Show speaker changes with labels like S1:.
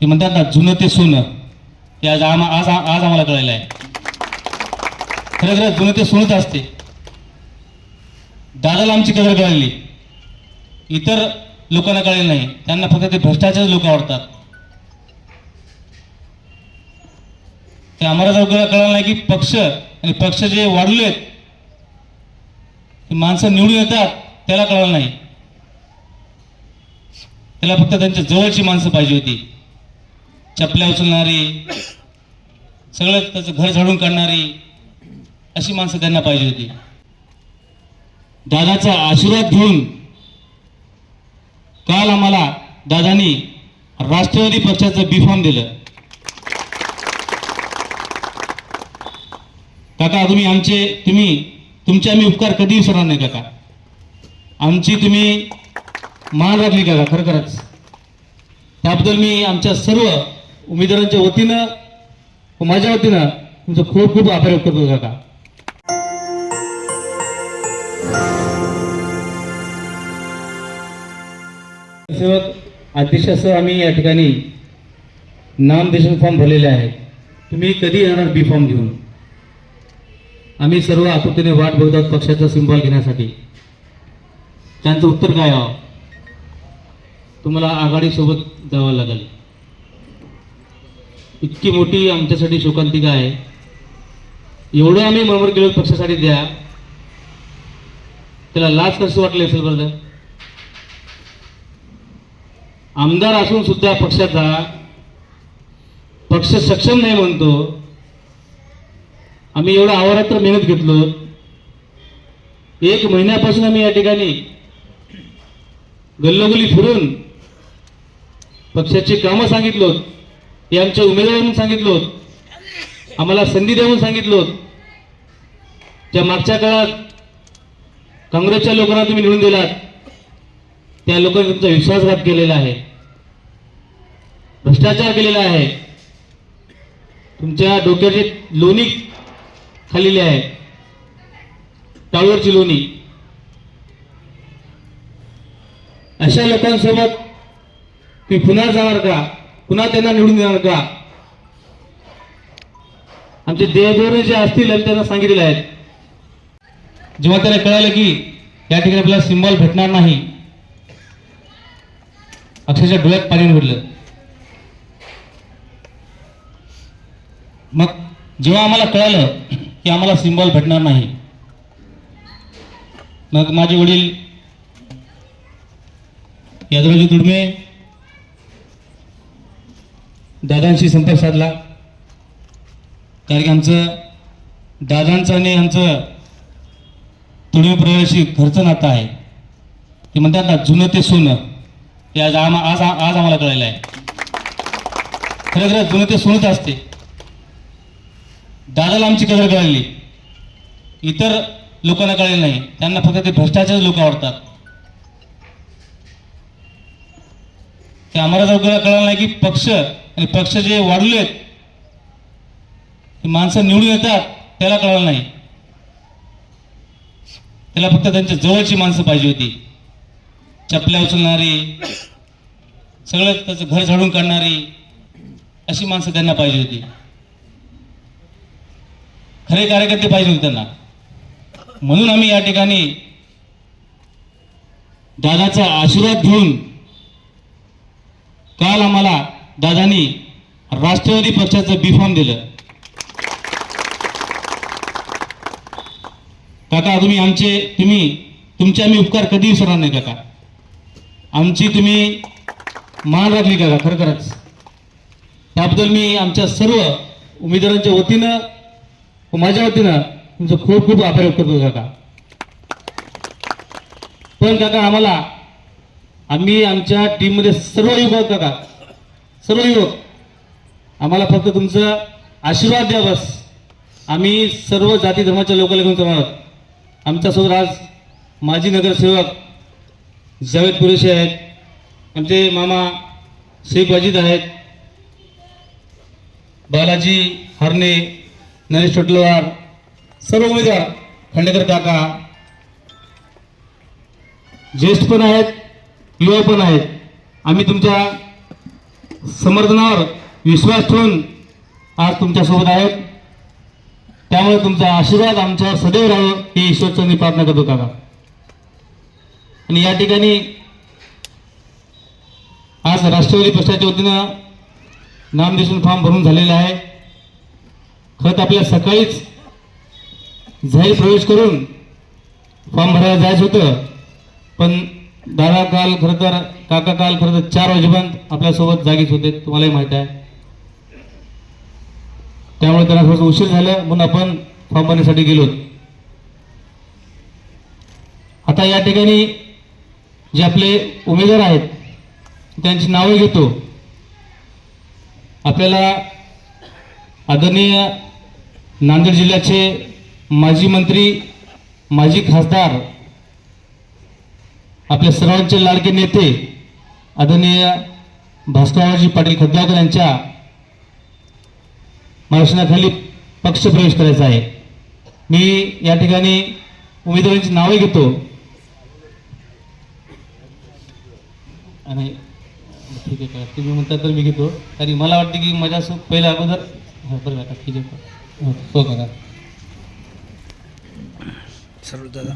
S1: ते म्हणतात ना जुनं ते सोनं. ते आज आम आज आज आम्हाला कळलेलं आहे. खरं खरं जुनं ते सोनंच असते. दादाला आमची कदर कळली. इतर लोकांना कळेल नाही. त्यांना फक्त ते भ्रष्टाचार लोक आवडतात. ते आम्हाला जर कळलं नाही की पक्ष आणि पक्ष जे वाढलेत ते माणसं निवडून येतात त्याला कळलं नाही. त्याला फक्त त्यांच्या जवळची माणसं पाहिजे होती. चपल्या उचलणारी सगळं त्याचं घर झाडून काढणारी अशी माणसं त्यांना पाहिजे होती. दादाचा आशीर्वाद घेऊन काल आम्हाला दादानी राष्ट्रवादी पक्षाचं बी फॉर्म दिलं. काका तुम्ही आमचे तुम्ही तुमचे आम्ही उपकार कधी विसरणार नाही काका. आमची तुम्ही मान राखली काका खरं खरंच. त्याबद्दल मी आमच्या सर्व उमेदवारांच्या वतीनं माझ्या वतीनं तुमचं खूप खूप आभार व्यक्त करतो काका. सेवक अध्यक्षासह आम्ही या ठिकाणी नामदेशन फॉर्म भरलेले आहेत. तुम्ही कधी येणार बी फॉर्म घेऊन? आम्ही सर्व आतुरतेने वाट बघतात पक्षाचा सिंबॉल घेण्यासाठी. त्यांचं उत्तर काय आहे? तुम्हाला आघाडीसोबत जावं लागेल. इतकी मोठी आमच्यासाठी शोकांतिका आहे. एवढं आम्ही मरमर केलो पक्षासाठी द्या. त्याला लाच कसं वाटलं असेल बरं? आमदार असून सुद्धा पक्षाचा पक्ष सक्षम नाही म्हणतो. आम्ही एवढं आवारात तर मेहनत घेतलो. एक महिन्यापासून आम्ही या ठिकाणी गल्लोगल्ली फिरून पक्षाची कामं सांगितलो ते आमच्या उमेदवारांनी सांगितलो आम्हाला संधी देऊन सांगितलो ज्या मागच्या काळात काँग्रेसच्या लोकांना तुम्ही निवडून दिलात त्या लोकांनी तुमचा विश्वासघात केलेला आहे. भ्रष्टाचार केलेला आहे. तुमच्या डोक्याची लोणी खाल्लेली आहे. टाळूवरची लोणी. अशा लोकांसोबत तुम्ही पुन्हा जाणार का? पुन्हा त्यांना निवडून देणार का? आमचे देवधोरण जे असतील आम्ही त्यांना सांगितलेले आहेत. जेव्हा त्याला कळालं की या ठिकाणी आपल्याला सिंबॉल भेटणार नाही अक्षरशः डोळ्यात पाणी निवडलं मग जेव्हा आम्हाला कळालं की आम्हाला सिम्बॉल भेटणार नाही मग माझे वडील यादवराजी दुर्मे दादांशी संपर्क साधला. कारण की आमचं दादांचं आणि आमचं तुडमे घरचं नातं आहे. ते म्हणतात ना जुनं ते सोनं. हे आज आम आज आज आम्हाला कळलेलं आहे. खरं खरं जुनं ते सोनंच असते. दादाला आमची कदर कळली. इतर लोकांना कळले नाही. त्यांना फक्त ते भ्रष्टाचार लोक आवडतात. ते आम्हाला जर कळलं नाही की पक्ष आणि पक्ष जे वाढलेत ते माणसं निवडून येतात त्याला कळलं नाही. त्याला फक्त त्यांच्या जवळची माणसं पाहिजे होती. चपल्या उचलणारी सगळं त्याचं घर झाडून काढणारी अशी माणसं त्यांना पाहिजे होती. खरे कार्यकर्ते पाहिजे होते त्यांना. म्हणून आम्ही या ठिकाणी दादाचा आशीर्वाद घेऊन काल आम्हाला दादानी राष्ट्रवादी पक्षाचं बी फॉर्म दिलं. काका तुम्ही आमचे तुम्ही तुमचे आम्ही उपकार कधी विसरणार नाही काका. आमची तुम्ही मान राखली काका खरं खरंच. त्याबद्दल मी आमच्या सर्व उमेदवारांच्या वतीनं माझ्या वतीनं तुमचं खूप खूप आभार व्यक्त करतो काका. पण काका आम्हाला आम्ही आमच्या टीममध्ये सर्व युवक काका. सर्व युवक. आम्हाला फक्त तुमचं आशीर्वाद द्या बस. आम्ही सर्व जाती धर्माच्या लोकांना घेऊन चालणार आहोत. आमच्यासोबत आज माजी नगरसेवक जावेद कुरेशी आहेत. आमचे मामा शेख वाजिद आहेत. बालाजी हरणे नरेश टोटलवार सर्व उमेदवार खंडेकर काका. ज्येष्ठ पण आहेत युवा पण आहेत. आम्ही तुमच्या समर्थनावर विश्वास ठेवून आज तुमच्यासोबत आहेत. त्यामुळे तुमचा आशीर्वाद आमच्यावर सदैव राहावं ही ईश्वरचंदी प्रार्थना करतो काका. आणि या ठिकाणी आज राष्ट्रवादी पक्षाच्या वतीनं नामदेशन फॉर्म भरून झालेला आहे. खत आपल्या सकाळीच जाहीर प्रवेश करून फॉर्म भरायला जायचं होतं. पण दादा काल खरं तर काका काल खरं तर चार वाजेपर्यंत आपल्यासोबत जागीच होते तुम्हालाही माहीत आहे. त्यामुळे त्यांना थोडंसं उशीर झालं म्हणून आपण फॉर्म भरण्यासाठी गेलो. आता या ठिकाणी जे आपले उमेदवार आहेत त्यांची नावे घेतो. आपल्याला आदरणीय नांदेड जिल्ह्याचे माजी मंत्री माजी खासदार आपल्या सर्वांचे लाडके नेते आदरणीय भास्कररावजी पाटील खदगावकर यांच्या मार्गदर्शनाखाली पक्षप्रवेश करायचा आहे. मी या ठिकाणी उमेदवारांची नावे घेतो. आणि ठीक आहे का तुम्ही म्हणता तर मी घेतो. कारण मला वाटते की माझ्या सो पहिल्या अगोदर बरं काका ठीक आहे. हो, हो काका
S2: सर्व दादा.